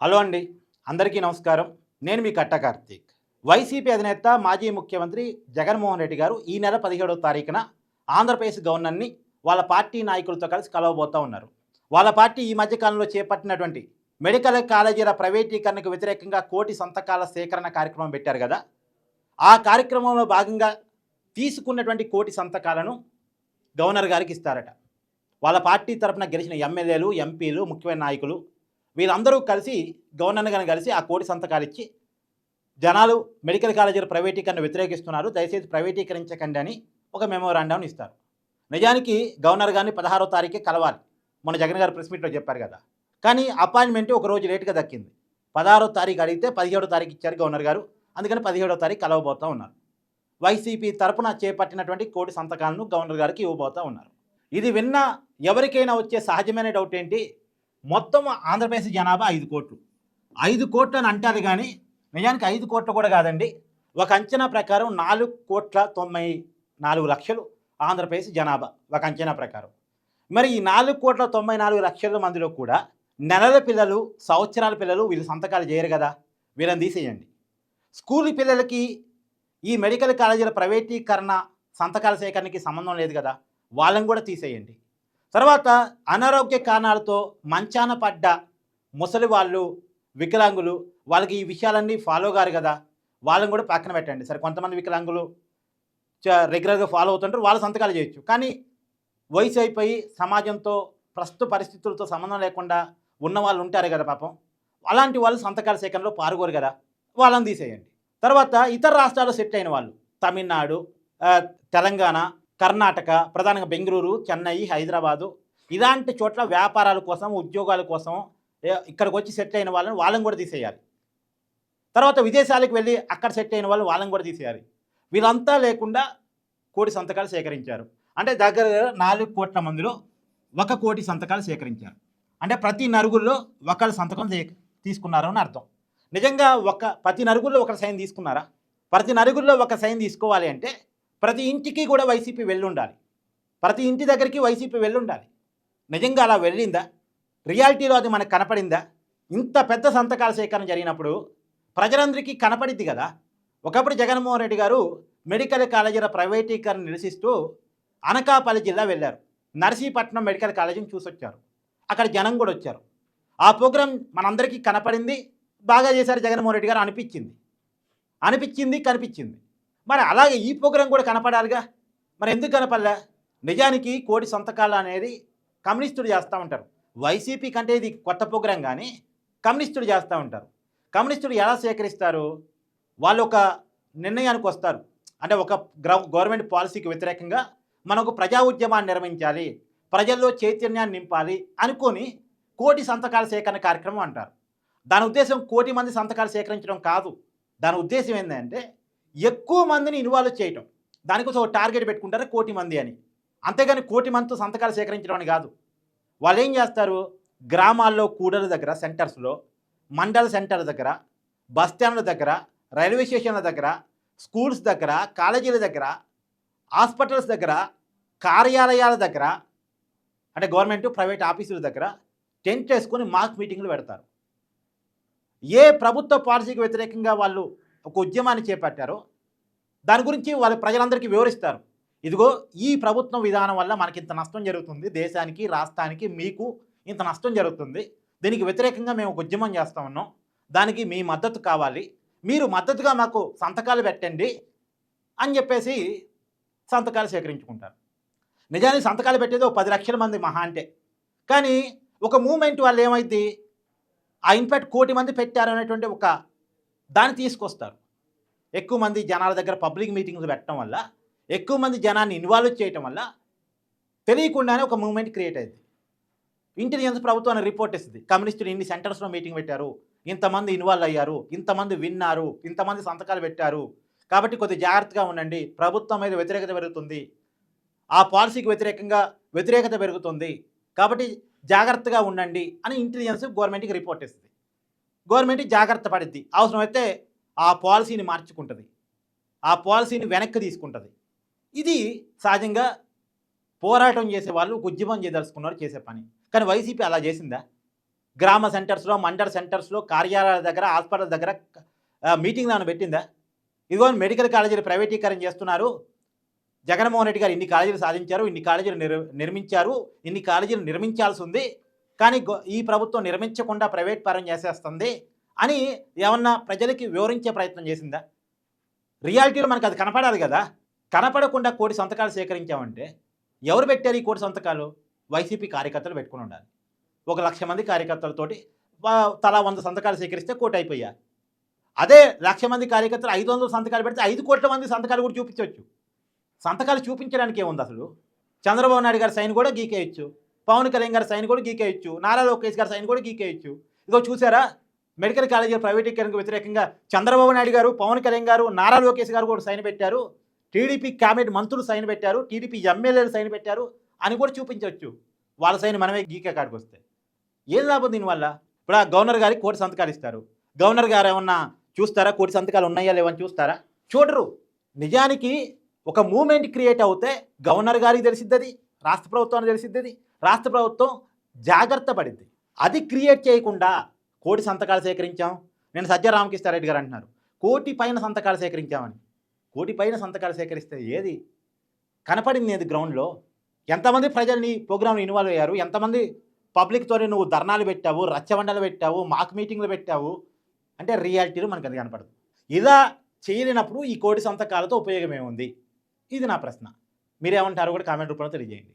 Hello అండి అందరికీ నమస్కారం. నేను మీ కట్ట కార్తీక్. వైసీపీ అధినేత మాజీ ముఖ్యమంత్రి జగన్మోహన్ రెడ్డి గారు ఈ నెల పదిహేడవ తారీఖున ఆంధ్రప్రదేశ్ గవర్నర్ని వాళ్ళ పార్టీ నాయకులతో కలిసి కలవబోతూ ఉన్నారు. వాళ్ళ పార్టీ ఈ మధ్యకాలంలో చేపట్టినటువంటి మెడికల్ కాలేజీల ప్రైవేటీకరణకు వ్యతిరేకంగా కోటి సంతకాల సేకరణ కార్యక్రమం పెట్టారు కదా. ఆ కార్యక్రమంలో భాగంగా తీసుకున్నటువంటి కోటి సంతకాలను గవర్నర్ గారికి ఇస్తారట. వాళ్ళ పార్టీ తరఫున గెలిచిన ఎమ్మెల్యేలు ఎంపీలు ముఖ్యమైన నాయకులు వీళ్ళందరూ కలిసి గవర్నర్ గారిని కలిసి ఆ కోటి సంతకాలు ఇచ్చి జనాలు మెడికల్ కాలేజీల ప్రైవేటీకరణ వ్యతిరేకిస్తున్నారు. దయచేసి ప్రైవేటీకరించకండి అని ఒక మెమోరాండం ఇస్తారు. నిజానికి గవర్నర్ గారిని పదహారో తారీఖే కలవాలి. మొన్న జగన్ గారు ప్రెస్ మీట్లో చెప్పారు కదా. కానీ అపాయింట్మెంట్ ఒక రోజు లేట్గా దక్కింది. పదహారో తారీఖు అడిగితే పదిహేడో తారీఖు ఇచ్చారు గవర్నర్ గారు. అందుకని పదిహేడో తారీఖు కలవబోతూ ఉన్నారు. వైసీపీ తరపున చేపట్టినటువంటి కోటి సంతకాలను గవర్నర్ గారికి ఇవ్వబోతూ ఉన్నారు. ఇది విన్న ఎవరికైనా వచ్చే సహజమైన డౌట్ ఏంటి? మొత్తం ఆంధ్రప్రదేశ్ జనాభా ఐదు కోట్లు. ఐదు కోట్లు అని అంటారు కానీ నిజానికి ఐదు కోట్లు కూడా కాదండి. ఒక అంచనా ప్రకారం నాలుగు కోట్ల తొంభై నాలుగు లక్షలు ఆంధ్రప్రదేశ్ జనాభా ఒక అంచనా ప్రకారం. మరి ఈ నాలుగు కోట్ల తొంభై నాలుగు లక్షల మందిలో కూడా నెలల పిల్లలు సంవత్సరాల పిల్లలు వీళ్ళు సంతకాలు చేయరు కదా? వీళ్ళని తీసేయండి. స్కూల్ పిల్లలకి ఈ మెడికల్ కాలేజీల ప్రైవేటీకరణ సంతకాల సేకరణకి సంబంధం లేదు కదా? వాళ్ళని కూడా తీసేయండి. తర్వాత అనారోగ్య కారణాలతో మంచాన పడ్డ ముసలి వాళ్ళు వికలాంగులు వాళ్ళకి ఈ విషయాలన్నీ ఫాలో గారు కదా. వాళ్ళని కూడా పక్కన పెట్టండి. సరే కొంతమంది వికలాంగులు రెగ్యులర్గా ఫాలో అవుతుంటారు వాళ్ళ సంతకాలు చేయొచ్చు. కానీ వయసు అయిపోయి సమాజంతో ప్రస్తుత పరిస్థితులతో సంబంధం లేకుండా ఉన్న వాళ్ళు ఉంటారు కదా పాపం. అలాంటి వాళ్ళు సంతకాల సేకరణలో పాల్గొరు కదా. వాళ్ళని తీసేయండి. తర్వాత ఇతర రాష్ట్రాల్లో సెట్ అయిన వాళ్ళు తమిళనాడు తెలంగాణ కర్ణాటక ప్రధానంగా బెంగళూరు చెన్నై హైదరాబాదు. ఇలాంటి చోట్ల వ్యాపారాల కోసం ఉద్యోగాల కోసం ఇక్కడికి వచ్చి సెట్ అయిన వాళ్ళని వాళ్ళని కూడా తీసేయాలి. తర్వాత విదేశాలకు వెళ్ళి అక్కడ సెట్ అయిన వాళ్ళు వాళ్ళని కూడా తీసేయాలి. వీళ్ళంతా లేకుండా కోటి సంతకాలు సేకరించారు. అంటే దగ్గర నాలుగు కోట్ల మందిలో ఒక కోటి సంతకాలు సేకరించారు. అంటే ప్రతి నరుగుల్లో ఒకళ్ళ సంతకం సే- తీసుకున్నారు అని అర్థం. నిజంగా ఒక ప్రతి నరుగుల్లో ఒక సైన్ తీసుకున్నారా? ప్రతి నరుగుల్లో ఒక సైన్ తీసుకోవాలి అంటే ప్రతి ఇంటికి కూడా వైసీపీ వెళ్ళుండాలి. ప్రతి ఇంటి దగ్గరికి వైసీపీ వెళ్ళుండాలి. నిజంగా అలా వెళ్ళిందా? రియాలిటీలో అది మనకు కనపడిందా? ఇంత పెద్ద సంతకాల సేకరణ జరిగినప్పుడు ప్రజలందరికీ కనపడిద్ది కదా? ఒకప్పుడు జగన్మోహన్ రెడ్డి గారు మెడికల్ కాలేజీల ప్రైవేటీకరణ నిరసిస్తూ అనకాపల్లి జిల్లా వెళ్ళారు. నర్సీపట్నం మెడికల్ కాలేజీని చూసొచ్చారు. అక్కడ జనం కూడా వచ్చారు. ఆ ప్రోగ్రాం మనందరికీ కనపడింది. బాగా చేశారు జగన్మోహన్ రెడ్డి గారు అనిపించింది. అనిపించింది కనిపించింది. మరి అలాగే ఈ ప్రోగ్రాం కూడా కనపడాలిగా? మరి ఎందుకు కనపడలే? నిజానికి కోటి సంతకాలు అనేది కమ్యూనిస్టులు చేస్తూ ఉంటారు. వైసీపీ కంటే ఇది కొత్త ప్రోగ్రాం కానీ కమ్యూనిస్టులు చేస్తూ ఉంటారు. కమ్యూనిస్టులు ఎలా సేకరిస్తారు వాళ్ళు ఒక నిర్ణయానికి వస్తారు. అంటే ఒక గ్రౌ గవర్నమెంట్ పాలసీకి వ్యతిరేకంగా మనకు ప్రజా ఉద్యమాన్ని నిర్వహించాలి ప్రజల్లో చైతన్యాన్ని నింపాలి అనుకొని కోటి సంతకాల సేకరణ కార్యక్రమం అంటారు. దాని ఉద్దేశం కోటి మంది సంతకాలు సేకరించడం కాదు. దాని ఉద్దేశం ఏంటంటే ఎక్కువ మందిని ఇన్వాల్వ్ చేయటం. దానికోసం ఒక టార్గెట్ పెట్టుకుంటారు? కోటి మంది అని. అంతేగాని కోటి మందితో సంతకాలు సేకరించడం అని కాదు. వాళ్ళు ఏం చేస్తారు? గ్రామాల్లో కూడల దగ్గర సెంటర్స్లో మండల సెంటర్ దగ్గర బస్ స్టాండ్ల దగ్గర రైల్వే స్టేషన్ల దగ్గర స్కూల్స్ దగ్గర కాలేజీల దగ్గర హాస్పిటల్స్ దగ్గర కార్యాలయాల దగ్గర అంటే గవర్నమెంట్ ప్రైవేట్ ఆఫీసుల దగ్గర టెంట్ వేసుకొని మాక్ మీటింగ్లు పెడతారు. ఏ ప్రభుత్వ పాలసీకి వ్యతిరేకంగా వాళ్ళు ఒక ఉద్యమాన్ని చేపట్టారో. దాని గురించి వాళ్ళ ప్రజలందరికీ వివరిస్తారు. ఇదిగో ఈ ప్రభుత్వం విధానం వల్ల మనకి ఇంత నష్టం జరుగుతుంది. దేశానికి రాష్ట్రానికి మీకు ఇంత నష్టం జరుగుతుంది. దీనికి వ్యతిరేకంగా మేము ఒక ఉద్యమం చేస్తా ఉన్నాం. దానికి మీ మద్దతు కావాలి. మీరు మద్దతుగా మాకు సంతకాలు పెట్టండి అని చెప్పేసి సంతకాలు సేకరించుకుంటారు. నిజానికి సంతకాలు పెట్టేది ఒక పది లక్షల మంది మహా అంటే. కానీ ఒక మూమెంట్ వాళ్ళు ఏమైంది ఆ ఇన్ఫాక్ట్ కోటి మంది పెట్టారు అనేటువంటి ఒక దాన్ని తీసుకొస్తారు. ఎక్కువ మంది జనాల దగ్గర పబ్లిక్ మీటింగ్స్ పెట్టడం వల్ల ఎక్కువ మంది జనాన్ని ఇన్వాల్వ్ చేయటం వల్ల తెలియకుండానే ఒక మూమెంట్ క్రియేట్ అయింది. ఇంటెలిజెన్స్ ప్రభుత్వానికి రిపోర్ట్ ఇస్తుంది. కమ్యూనిస్టులు ఇన్ని సెంటర్స్లో మీటింగ్ పెట్టారు. ఇంతమంది ఇన్వాల్వ్ అయ్యారు. ఇంతమంది విన్నారు. ఇంతమంది సంతకాలు పెట్టారు. కాబట్టి కొద్ది జాగ్రత్తగా ఉండండి. ప్రభుత్వం మీద వ్యతిరేకత పెరుగుతుంది. ఆ పాలసీకి వ్యతిరేకంగా వ్యతిరేకత పెరుగుతుంది. కాబట్టి జాగ్రత్తగా ఉండండి అని ఇంటెలిజెన్స్ గవర్నమెంట్కి రిపోర్ట్ ఇస్తుంది. గవర్నమెంట్ జాగ్రత్త పడిద్ది. అవసరమైతే ఆ పాలసీని మార్చుకుంటుంది. ఆ పాలసీని వెనక్కి తీసుకుంటుంది. ఇది సహజంగా పోరాటం చేసే వాళ్ళు ఉద్యమం చేయదలుచుకున్నారు చేసే పని. కానీ వైసీపీ అలా చేసిందా? గ్రామ సెంటర్స్లో మండల సెంటర్స్లో కార్యాలయాల దగ్గర హాస్పిటల్ దగ్గర మీటింగ్ దాన్ని పెట్టిందా? ఇదిగో మెడికల్ కాలేజీలు ప్రైవేటీకరణ చేస్తున్నారు. జగన్మోహన్ రెడ్డి గారు ఇన్ని కాలేజీలు సాధించారు ఇన్ని కాలేజీలు నిర్ నిర్మించారు ఇన్ని కాలేజీలు నిర్మించాల్సి ఉంది. కానీ ఈ ప్రభుత్వం నిర్మించకుండా ప్రైవేట్ పరం చేసేస్తుంది అని ఏమన్నా ప్రజలకి వివరించే ప్రయత్నం చేసిందా? రియాలిటీలో మనకు అది కనపడాలి కదా. కనపడకుండా కోటి సంతకాలు సేకరించామంటే ఎవరు పెట్టారు ఈ కోటి సంతకాలు? వైసీపీ కార్యకర్తలు పెట్టుకుని ఉండాలి. ఒక లక్ష మంది కార్యకర్తలతోటి తలా వంద సంతకాలు సేకరిస్తే కోటి అయిపోయా? అదే లక్ష మంది కార్యకర్తలు ఐదు వందల సంతకాలు పెడితే ఐదు కోట్ల మంది సంతకాలు కూడా చూపించవచ్చు. సంతకాలు చూపించడానికి ఏముంది అసలు? చంద్రబాబు నాయుడు గారి సైన్ కూడా గీకేయచ్చు. పవన్ కళ్యాణ్ గారి సైన్ కూడా గీకేయచ్చు. నారా లోకేష్ గారి సైన్ కూడా గీకేయచ్చు. ఇదిగో చూసారా? మెడికల్ కాలేజీల ప్రైవేటీకరణకు వ్యతిరేకంగా చంద్రబాబు నాయుడు గారు పవన్ కళ్యాణ్ గారు నారా లోకేష్ గారు కూడా సైన్ పెట్టారు. టీడీపీ క్యాబినెట్ మంత్రులు సైన్ పెట్టారు. టీడీపీ ఎమ్మెల్యేలు సైన్ పెట్టారు అని కూడా చూపించవచ్చు వాళ్ళ సైన్ మనమే గీకే కాడికి వస్తే. ఏం లాభం దీనివల్ల? ఇప్పుడు ఆ గవర్నర్ గారికి కోటి సంతకాలు ఇస్తారు. గవర్నర్ గారు ఏమన్నా చూస్తారా? కోటి సంతకాలు ఉన్నాయా? లేవని చూస్తారా? చూడరు. నిజానికి ఒక మూమెంట్ క్రియేట్ అవుతే గవర్నర్ గారికి తెలిసిద్ది రాష్ట్ర ప్రభుత్వానికి అది రాష్ట్ర ప్రభుత్వం జాగ్రత్త పడింది అది క్రియేట్ చేయకుండా కోటి సంతకాలు సేకరించాం. నేను సజ్జ రామకృష్ణారెడ్డి గారు అంటున్నారు. కోటి పైన సంతకాలు సేకరించామని. కోటి పైన సంతకాలు సేకరిస్తే ఏది? కనపడింది ఏది గ్రౌండ్లో? ఎంతమంది ప్రజల్ని ప్రోగ్రాంలో ఇన్వాల్వ్ అయ్యారు? ఎంతమంది పబ్లిక్తోనే నువ్వు ధర్నాలు పెట్టావు రచ్చబండలు పెట్టావు మాక్ మీటింగ్లు పెట్టావు? అంటే రియాలిటీలో మనకు అది కనపడదు. ఇలా చేయలేనప్పుడు ఈ కోటి సంతకాలతో ఉపయోగం ఏముంది? ఇది నా ప్రశ్న. మీరేమంటారు కూడా కామెంట్ రూపంలో తెలియజేయండి.